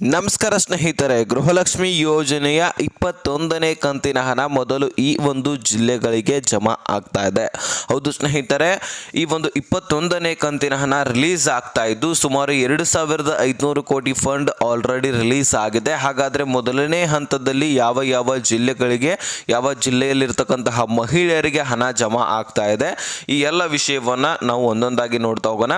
ನಮಸ್ಕಾರ ಸ್ನೇಹಿತರೆ, ಗೃಹಲಕ್ಷ್ಮಿ ಯೋಜನೆಯ ಇಪ್ಪತ್ತೊಂದನೇ ಕಂತಿನ ಹಣ ಮೊದಲು ಈ ಒಂದು ಜಿಲ್ಲೆಗಳಿಗೆ ಜಮಾ ಆಗ್ತಾ ಇದೆ. ಹೌದು ಸ್ನೇಹಿತರೆ, ಈ ಒಂದು ಇಪ್ಪತ್ತೊಂದನೇ ಕಂತಿನ ಹಣ ರಿಲೀಸ್ ಆಗ್ತಾ ಇದ್ದು, ಸುಮಾರು ಎರಡು ಸಾವಿರದ ಐದುನೂರು ಕೋಟಿ ಫಂಡ್ ಆಲ್ರೆಡಿ ರಿಲೀಸ್ ಆಗಿದೆ. ಹಾಗಾದರೆ ಮೊದಲನೇ ಹಂತದಲ್ಲಿ ಯಾವ ಯಾವ ಜಿಲ್ಲೆಗಳಿಗೆ, ಯಾವ ಜಿಲ್ಲೆಯಲ್ಲಿರ್ತಕ್ಕಂತಹ ಮಹಿಳೆಯರಿಗೆ ಹಣ ಜಮಾ ಆಗ್ತಾ ಇದೆ, ಈ ಎಲ್ಲ ವಿಷಯವನ್ನು ನಾವು ಒಂದೊಂದಾಗಿ ನೋಡ್ತಾ ಹೋಗೋಣ.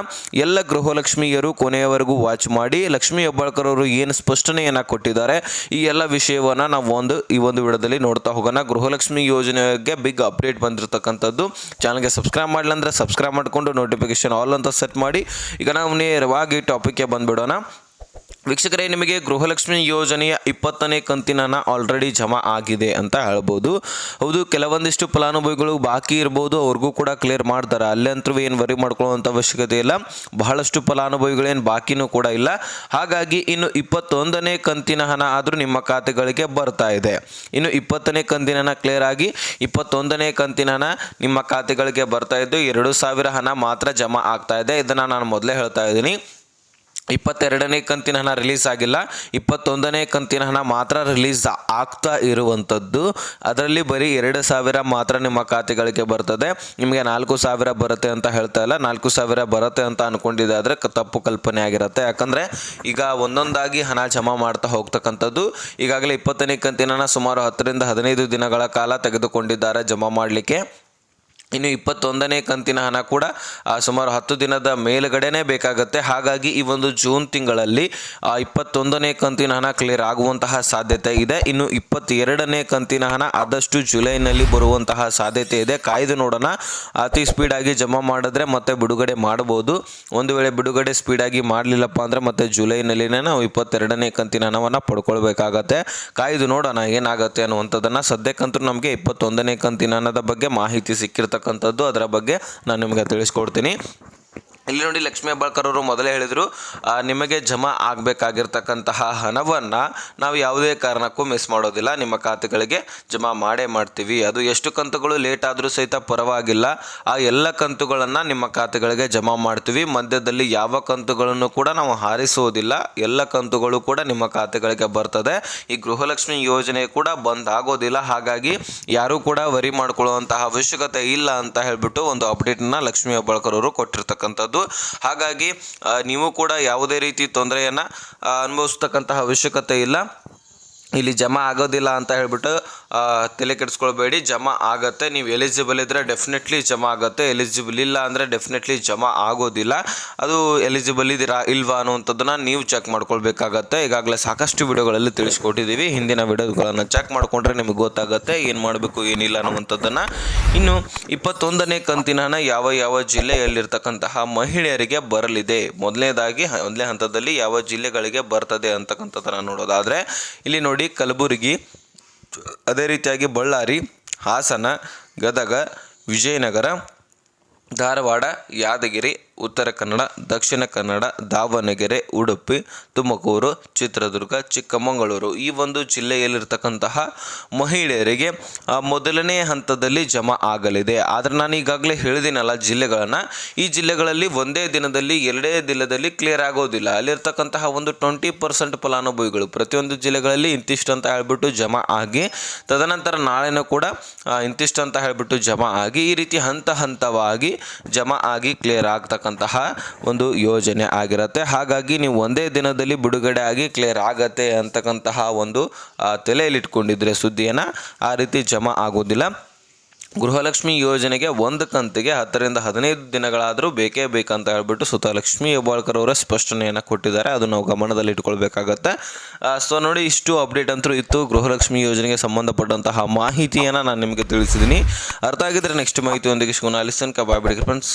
ಎಲ್ಲ ಗೃಹಲಕ್ಷ್ಮಿಯರು ಕೊನೆಯವರೆಗೂ ವಾಚ್ ಮಾಡಿ, ಲಕ್ಷ್ಮೀ ಹೆಬ್ಬಾಳ್ಕರ್ ಅವರು ಏನು ಸ್ಪಷ್ಟನೆಯನ್ನು ಕೊಟ್ಟಿದ್ದಾರೆ. ಈ ಎಲ್ಲ ವಿಷಯವನ್ನು ನಾವು ಒಂದು, ಈ ಒಂದು ವಿಡಿಯೋದಲ್ಲಿ ನೋಡ್ತಾ ಹೋಗೋಣ. ಗೃಹಲಕ್ಷ್ಮಿ ಯೋಜನೆಗೆ ಬಿಗ್ ಅಪ್ಡೇಟ್ ಬಂದಿರತಕ್ಕಂಥದ್ದು. ಚಾನಲ್ಗೆ ಸಬ್ಸ್ಕ್ರೈಬ್ ಮಾಡಲಿಲ್ಲ ಅಂದರೆ ಸಬ್ಸ್ಕ್ರೈಬ್ ಮಾಡಿಕೊಂಡು ನೋಟಿಫಿಕೇಶನ್ ಆಲ್ ಅಂತ ಸೆಟ್ ಮಾಡಿ. ಈಗ ನಾವು ನೇರವಾಗಿ ಟಾಪಿಕ್ಗೆ ಬಂದುಬಿಡೋಣ. ವೀಕ್ಷಕರೇ, ನಿಮಗೆ ಗೃಹಲಕ್ಷ್ಮಿ ಯೋಜನೆಯ ಇಪ್ಪತ್ತನೇ ಕಂತಿನ ಹಣ ಆಲ್ರೆಡಿ ಜಮಾ ಆಗಿದೆ ಅಂತ ಹೇಳ್ಬೋದು. ಹೌದು, ಕೆಲವೊಂದಿಷ್ಟು ಫಲಾನುಭವಿಗಳು ಬಾಕಿ ಇರ್ಬೋದು, ಅವ್ರಿಗೂ ಕೂಡ ಕ್ಲಿಯರ್ ಮಾಡ್ತಾರೆ. ಅಲ್ಲಂತರೂ ಏನು ವರಿ ಮಾಡ್ಕೊಳ್ಳುವಂಥ ಅವಶ್ಯಕತೆ ಇಲ್ಲ. ಬಹಳಷ್ಟು ಫಲಾನುಭವಿಗಳೇನು ಬಾಕಿನೂ ಕೂಡ ಇಲ್ಲ. ಹಾಗಾಗಿ ಇನ್ನು ಇಪ್ಪತ್ತೊಂದನೇ ಕಂತಿನ ಹಣ ಆದರೂ ನಿಮ್ಮ ಖಾತೆಗಳಿಗೆ ಬರ್ತಾ ಇದೆ. ಇನ್ನು ಇಪ್ಪತ್ತನೇ ಕಂತಿನ ಹಣ ಕ್ಲಿಯರ್ ಆಗಿ ಇಪ್ಪತ್ತೊಂದನೇ ಕಂತಿನ ಹಣ ನಿಮ್ಮ ಖಾತೆಗಳಿಗೆ ಬರ್ತಾ ಇದ್ದು, ಎರಡು ಸಾವಿರ ಹಣ ಮಾತ್ರ ಜಮಾ ಆಗ್ತಾ ಇದೆ. ಇದನ್ನು ನಾನು ಮೊದಲೇ ಹೇಳ್ತಾ ಇದ್ದೀನಿ. ಇಪ್ಪತ್ತೆರಡನೇ ಕಂತಿನ ಹಣ ರಿಲೀಸ್ ಆಗಿಲ್ಲ. ಇಪ್ಪತ್ತೊಂದನೇ ಕಂತಿನ ಹಣ ಮಾತ್ರ ರಿಲೀಸ್ ಆಗ್ತಾ ಇರುವಂಥದ್ದು. ಅದರಲ್ಲಿ ಬರೀ ಎರಡು ಸಾವಿರ ಮಾತ್ರ ನಿಮ್ಮ ಖಾತೆಗಳಿಗೆ ಬರ್ತದೆ. ನಿಮಗೆ ನಾಲ್ಕು ಸಾವಿರ ಬರುತ್ತೆ ಅಂತ ಹೇಳ್ತಾ ಇಲ್ಲ. ನಾಲ್ಕು ಸಾವಿರ ಬರುತ್ತೆ ಅಂತ ಅನ್ಕೊಂಡಿದ್ದಾದರೆ ತಪ್ಪು ಕಲ್ಪನೆ ಆಗಿರುತ್ತೆ. ಯಾಕಂದರೆ ಈಗ ಒಂದೊಂದಾಗಿ ಹಣ ಜಮಾ ಮಾಡ್ತಾ ಹೋಗ್ತಕ್ಕಂಥದ್ದು. ಈಗಾಗಲೇ ಇಪ್ಪತ್ತನೇ ಕಂತಿನ ಹಣ ಸುಮಾರು ಹತ್ತರಿಂದ ಹದಿನೈದು ದಿನಗಳ ಕಾಲ ತೆಗೆದುಕೊಂಡಿದ್ದಾರೆ ಜಮಾ ಮಾಡಲಿಕ್ಕೆ. ಇನ್ನು ಇಪ್ಪತ್ತೊಂದನೇ ಕಂತಿನ ಹಣ ಕೂಡ ಸುಮಾರು ಹತ್ತು ದಿನದ ಮೇಲುಗಡೆನೇ ಬೇಕಾಗುತ್ತೆ. ಹಾಗಾಗಿ ಈ ಒಂದು ಜೂನ್ ತಿಂಗಳಲ್ಲಿ ಇಪ್ಪತ್ತೊಂದನೇ ಕಂತಿನ ಹಣ ಕ್ಲಿಯರ್ ಆಗುವಂತಹ ಸಾಧ್ಯತೆ ಇದೆ. ಇನ್ನು ಇಪ್ಪತ್ತೆರಡನೇ ಕಂತಿನ ಹಣ ಆದಷ್ಟು ಜುಲೈನಲ್ಲಿ ಬರುವಂತಹ ಸಾಧ್ಯತೆ ಇದೆ. ಕಾಯ್ದು ನೋಡೋಣ. ಅತಿ ಸ್ಪೀಡಾಗಿ ಜಮಾ ಮಾಡಿದ್ರೆ ಮತ್ತೆ ಬಿಡುಗಡೆ ಮಾಡಬಹುದು. ಒಂದು ವೇಳೆ ಬಿಡುಗಡೆ ಸ್ಪೀಡಾಗಿ ಮಾಡಲಿಲ್ಲಪ್ಪ ಅಂದರೆ ಮತ್ತೆ ಜುಲೈನಲ್ಲಿನೇ ನಾವು ಇಪ್ಪತ್ತೆರಡನೇ ಕಂತಿನ ಹಣವನ್ನು ಪಡ್ಕೊಳ್ಬೇಕಾಗತ್ತೆ. ಕಾಯ್ದು ನೋಡೋಣ ಏನಾಗುತ್ತೆ ಅನ್ನುವಂಥದ್ದನ್ನು. ಸದ್ಯಕ್ಕಂತೂ ನಮಗೆ ಇಪ್ಪತ್ತೊಂದನೇ ಕಂತಿನ ಹಣದ ಬಗ್ಗೆ ಮಾಹಿತಿ ಸಿಕ್ಕಿರ್ತಕ್ಕಂಥದ್ದು ಅದರ ಬಗ್ಗೆ ನಾನು ನಿಮಗೆ ತಿಳಿಸ್ಕೊಡ್ತೀನಿ. ಇಲ್ಲಿ ನೋಡಿ ಲಕ್ಷ್ಮೀ ಹೆಬ್ಬಾಳ್ಕರ್ ಅವರು ಮೊದಲೇ ಹೇಳಿದರು ನಿಮಗೆ ಜಮಾ ಆಗಬೇಕಾಗಿರ್ತಕ್ಕಂತಹ ಹಣವನ್ನು ನಾವು ಯಾವುದೇ ಕಾರಣಕ್ಕೂ ಮಿಸ್ ಮಾಡೋದಿಲ್ಲ. ನಿಮ್ಮ ಖಾತೆಗಳಿಗೆ ಜಮಾ ಮಾಡೇ ಮಾಡ್ತೀವಿ. ಅದು ಎಷ್ಟು ಕಂತುಗಳು ಲೇಟ್ ಆದರೂ ಸಹಿತ ಪರವಾಗಿಲ್ಲ. ಆ ಎಲ್ಲ ಕಂತುಗಳನ್ನು ನಿಮ್ಮ ಖಾತೆಗಳಿಗೆ ಜಮಾ ಮಾಡ್ತೀವಿ. ಮಧ್ಯದಲ್ಲಿ ಯಾವ ಕಂತುಗಳನ್ನು ಕೂಡ ನಾವು ಹಾರಿಸುವುದಿಲ್ಲ. ಎಲ್ಲ ಕಂತುಗಳು ಕೂಡ ನಿಮ್ಮ ಖಾತೆಗಳಿಗೆ ಬರ್ತದೆ. ಈ ಗೃಹಲಕ್ಷ್ಮಿ ಯೋಜನೆ ಕೂಡ ಬಂದ್ ಆಗೋದಿಲ್ಲ. ಹಾಗಾಗಿ ಯಾರೂ ಕೂಡ ವರಿ ಮಾಡಿಕೊಳ್ಳುವಂತಹ ಅವಶ್ಯಕತೆ ಇಲ್ಲ ಅಂತ ಹೇಳಿಬಿಟ್ಟು ಒಂದು ಅಪ್ಡೇಟನ್ನು ಲಕ್ಷ್ಮೀ ಹೆಬ್ಬಾಳ್ಕರ್ ಅವರು ಕೊಟ್ಟಿರ್ತಕ್ಕಂಥದ್ದು. ಹಾಗಾಗಿ ನೀವು ಕೂಡ ಯಾವುದೇ ರೀತಿ ತೊಂದರೆಯನ್ನು ಅನುಭವಿಸ್ತಕ್ಕಂತಹ ಅವಶ್ಯಕತೆ ಇಲ್ಲ. ಇಲ್ಲಿ ಜಮಾ ಆಗೋದಿಲ್ಲ ಅಂತ ಹೇಳ್ಬಿಟ್ಟು ತಲೆ ಕೆಡಿಸ್ಕೊಳ್ಬೇಡಿ, ಜಮಾ ಆಗುತ್ತೆ. ನೀವು ಎಲಿಜಿಬಲ್ ಇದ್ದರೆ ಡೆಫಿನೆಟ್ಲಿ ಜಮಾ ಆಗುತ್ತೆ. ಎಲಿಜಿಬಲ್ ಇಲ್ಲ ಅಂದರೆ ಡೆಫಿನೆಟ್ಲಿ ಜಮಾ ಆಗೋದಿಲ್ಲ. ಅದು ಎಲಿಜಿಬಲ್ ಇದ್ದೀರಾ ಇಲ್ವಾ ಅನ್ನುವಂಥದ್ದನ್ನು ನೀವು ಚೆಕ್ ಮಾಡ್ಕೊಳ್ಬೇಕಾಗತ್ತೆ. ಈಗಾಗಲೇ ಸಾಕಷ್ಟು ವಿಡಿಯೋಗಳಲ್ಲಿ ತಿಳಿಸ್ಕೊಟ್ಟಿದ್ದೀವಿ. ಹಿಂದಿನ ವಿಡಿಯೋಗಳನ್ನು ಚೆಕ್ ಮಾಡಿಕೊಂಡ್ರೆ ನಿಮಗೆ ಗೊತ್ತಾಗುತ್ತೆ. ಏನು ಮಾಡಬೇಕು, ಏನಿಲ್ಲ ಅನ್ನುವಂಥದ್ದನ್ನು. ಇನ್ನು ಇಪ್ಪತ್ತೊಂದನೇ ಕಂತಿನ ಯಾವ ಯಾವ ಜಿಲ್ಲೆಯಲ್ಲಿರ್ತಕ್ಕಂತಹ ಮಹಿಳೆಯರಿಗೆ ಬರಲಿದೆ? ಮೊದಲನೇದಾಗಿ ಮೊದಲನೇ ಹಂತದಲ್ಲಿ ಯಾವ ಜಿಲ್ಲೆಗಳಿಗೆ ಬರ್ತದೆ ಅಂತಕ್ಕಂಥದ್ದನ್ನು ನೋಡೋದಾದರೆ, ಇಲ್ಲಿ ನೋಡಿ ಕಲಬುರಗಿ. ಅದೇ ರೀತಿಯಾಗಿ ಬಳ್ಳಾರಿ ಹಾಸನ ಗದಗ ವಿಜಯನಗರ ಧಾರವಾಡ ಯಾದಗಿರಿ ಉತ್ತರ ಕನ್ನಡ, ದಕ್ಷಿಣ ಕನ್ನಡ, ದಾವಣಗೆರೆ, ಉಡುಪಿ, ತುಮಕೂರು, ಚಿತ್ರದುರ್ಗ, ಚಿಕ್ಕಮಗಳೂರು ಈ ಒಂದು ಜಿಲ್ಲೆಯಲ್ಲಿರ್ತಕ್ಕಂತಹ ಮಹಿಳೆಯರಿಗೆ ಮೊದಲನೇ ಹಂತದಲ್ಲಿ ಜಮಾ ಆಗಲಿದೆ. ಆದರೆ ನಾನು ಈಗಾಗಲೇ ಹೇಳಿದ್ದೀನಲ್ಲ ಜಿಲ್ಲೆಗಳನ್ನು. ಈ ಜಿಲ್ಲೆಗಳಲ್ಲಿ ಒಂದೇ ದಿನದಲ್ಲಿ, ಎರಡೇ ದಿನದಲ್ಲಿ ಕ್ಲಿಯರ್ ಆಗೋದಿಲ್ಲ. ಅಲ್ಲಿರ್ತಕ್ಕಂತಹ ಒಂದು ಟ್ವೆಂಟಿ ಪರ್ಸೆಂಟ್ ಫಲಾನುಭವಿಗಳು ಪ್ರತಿಯೊಂದು ಜಿಲ್ಲೆಗಳಲ್ಲಿ ಇಂತಿಷ್ಟು ಅಂತ ಹೇಳ್ಬಿಟ್ಟು ಜಮಾ ಆಗಿ, ತದನಂತರ ನಾಳೆನೂ ಕೂಡ ಇಂತಿಷ್ಟು ಅಂತ ಹೇಳಿಬಿಟ್ಟು ಜಮಾ ಆಗಿ, ಈ ರೀತಿ ಹಂತ ಹಂತವಾಗಿ ಜಮಾ ಆಗಿ ಕ್ಲಿಯರ್ ಆಗ್ತಕ್ಕಂತಹ ಒಂದು ಯೋಜನೆ ಆಗಿರುತ್ತೆ. ಹಾಗಾಗಿ ನೀವು ಒಂದೇ ದಿನದಲ್ಲಿ ಬಿಡುಗಡೆ ಆಗಿ ಕ್ಲಿಯರ್ ಆಗತ್ತೆ ಅಂತಕ್ಕಂತಹ ಒಂದು ತಲೆಯಲ್ಲಿಟ್ಕೊಂಡಿದ್ರೆ ತಲೆಯಲ್ಲಿ ಇಟ್ಕೊಂಡಿದ್ರೆ ಸುದ್ದಿಯನ್ನು ಆ ರೀತಿ ಜಮಾ ಆಗೋದಿಲ್ಲ. ಗೃಹಲಕ್ಷ್ಮಿ ಯೋಜನೆಗೆ ಒಂದು ಕಂತಿಗೆ ಹತ್ತರಿಂದ ಹದಿನೈದು ದಿನಗಳಾದರೂ ಬೇಕೇ ಬೇಕಂತ ಹೇಳ್ಬಿಟ್ಟು ಸುತ ಲಕ್ಷ್ಮೀ ಹೆಬ್ಬಾಳ್ಕರ್ ಅವರ ಸ್ಪಷ್ಟನೆಯನ್ನು ಕೊಟ್ಟಿದ್ದಾರೆ. ಅದು ನಾವು ಗಮನದಲ್ಲಿ ಇಟ್ಕೊಳ್ಬೇಕಾಗತ್ತೆ. ಸೊ ನೋಡಿ, ಇಷ್ಟು ಅಪ್ಡೇಟ್ ಅಂತೂ ಇತ್ತು. ಗೃಹಲಕ್ಷ್ಮಿ ಯೋಜನೆಗೆ ಸಂಬಂಧಪಟ್ಟಂತಹ ಮಾಹಿತಿಯನ್ನು ನಾನು ನಿಮಗೆ ತಿಳಿಸಿದ್ದೀನಿ ಅರ್ಥ ಆಗಿದ್ರೆ ನೆಕ್ಸ್ಟ್ ಮಾಹಿತಿಯೊಂದಿಗೆ ಶಿವನ ಅಲಿಸನ್ ಕಬಾಬಿಡಿ ಫ್ರೆಂಡ್ಸ್